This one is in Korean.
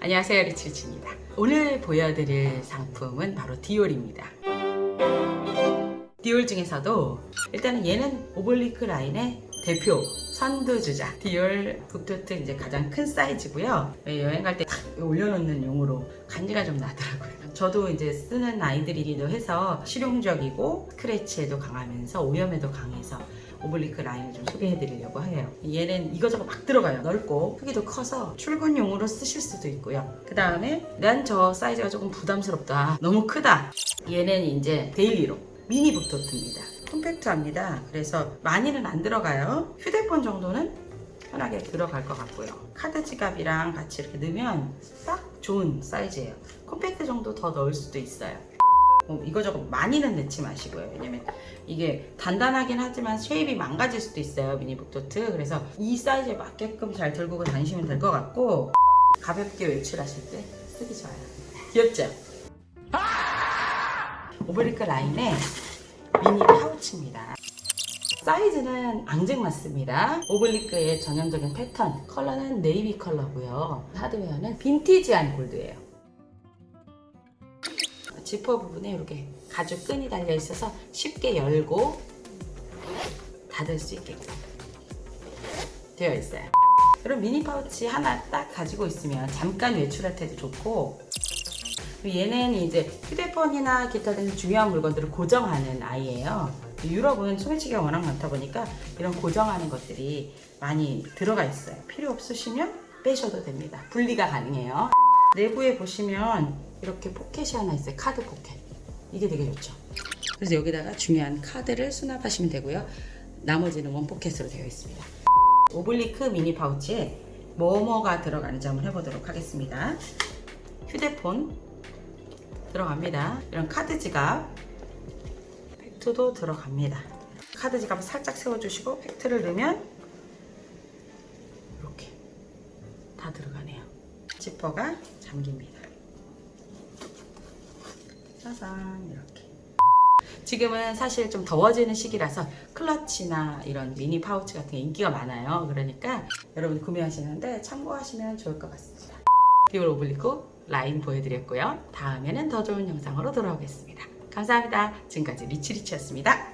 안녕하세요 리치리치입니다. 오늘 보여드릴 상품은 바로 디올입니다. 디올 중에서도 일단은 얘는 오블리크 라인의 대표 선두주자. 디올 북토트 이제 가장 큰 사이즈고요. 여행 갈 때 탁 올려놓는 용으로 간지가 좀 나더라고요. 저도 이제 쓰는 아이들이기도 해서 실용적이고 스크래치에도 강하면서 오염에도 강해서 오블리크 라인을 좀 소개해 드리려고 해요. 얘는 이거저거 막 들어가요. 넓고 크기도 커서 출근용으로 쓰실 수도 있고요. 그 다음에 난 저 사이즈가 조금 부담스럽다. 너무 크다. 얘는 이제 데일리로 미니 북토트입니다. 콤팩트합니다. 그래서 많이는 안 들어가요. 휴대폰 정도는 편하게 들어갈 것 같고요. 카드 지갑이랑 같이 이렇게 넣으면 딱 좋은 사이즈예요. 콤팩트 정도 더 넣을 수도 있어요 어, 이거저거 많이는 넣지 마시고요. 왜냐면 이게 단단하긴 하지만 쉐입이 망가질 수도 있어요. 미니 북토트. 그래서 이 사이즈에 맞게끔 잘 들고 다니시면 될 것 같고 가볍게 외출하실 때 쓰기 좋아요. 귀엽죠? 오브리크 라인의 미니 파우치입니다. 사이즈는 앙증 맞습니다. 오블리크의 전형적인 패턴, 컬러는 네이비 컬러고요. 하드웨어는 빈티지한 골드예요. 지퍼 부분에 이렇게 가죽 끈이 달려 있어서 쉽게 열고 닫을 수 있게끔 되어 있어요. 그럼 미니 파우치 하나 딱 가지고 있으면 잠깐 외출할 때도 좋고 얘는 이제 휴대폰이나 기타 등 중요한 물건들을 고정하는 아이예요. 유럽은 소매치기가 워낙 많다 보니까 이런 고정하는 것들이 많이 들어가 있어요. 필요 없으시면 빼셔도 됩니다. 분리가 가능해요. 내부에 보시면 이렇게 포켓이 하나 있어요. 카드 포켓. 이게 되게 좋죠. 그래서 여기다가 중요한 카드를 수납하시면 되고요. 나머지는 원 포켓으로 되어 있습니다. 오블리크 미니 파우치에 뭐뭐가 들어가는지 한번 해보도록 하겠습니다. 휴대폰 들어갑니다. 이런 카드 지갑, 팩트도 들어갑니다. 카드 지갑 살짝 세워주시고 팩트를 넣으면 이렇게 다 들어가네요. 지퍼가 잠깁니다. 짜잔 이렇게. 지금은 사실 좀 더워지는 시기라서 클러치나 이런 미니 파우치 같은 게 인기가 많아요. 그러니까 여러분 구매하시는데 참고하시면 좋을 것 같습니다. 디올 오블리크 라인 보여드렸고요. 다음에는 더 좋은 영상으로 돌아오겠습니다. 감사합니다. 지금까지 리치리치였습니다.